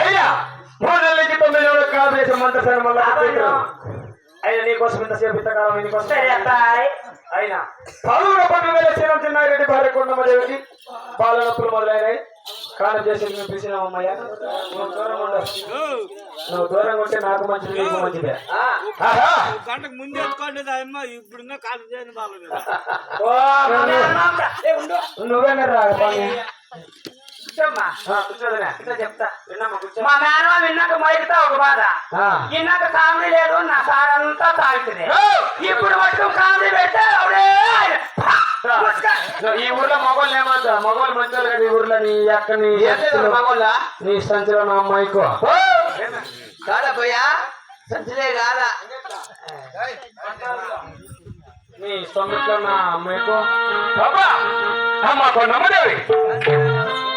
అయ్యా మూడు నెలలకి తొమ్మిది నెలలు కాదు చేసిన మంత్రసారి మళ్ళీ అయినా నీకోసం ఇంతసేపు ఇంతకాలం నీకోసం సరే అయినా పలువురు పట్టు వేల శ్రీరం చిన్నారెడ్డి భార్య కొండమ్మదేవికి పాల నొప్పులు మొదలైనాయి. కాలం చేసి మేము పిలిచినామమ్మయ్య నువ్వు దూరం ఉండు. నువ్వు దూరంగా ఉంటే నాకు మంచిది నీకు మంచిదే! గంటకు ముందు ఎత్తుకోండి అమ్మ ఇప్పుడున్న కాదు చేయని బాగా నువ్వేనా రా. కూర్చోమ్మా. ఇట్లా చెప్తా. విన్నామా, కూర్చో. మా మేనమా విన్నాక మైకుతా ఒక బాధ. విన్నాక కామెడీ లేదు నా సార్ అంతా తాగుతుంది! ఇప్పుడు మటుకు కామెడీ పెడితే. ఈ ఊర్లో మగవాళ్ళు ఏమంటా మగవాళ్ళు మంచి కదా ఈ ఊర్లో నీ అక్క నీ మగోళ్ళ. నీ సంచిలో నా అమ్మాయికో కాదా పోయా? సంచిలే కాదా? నీ సొమ్మిట్లో నా అమ్మాయికో బాబా అమ్మ కొండమ్మదేవి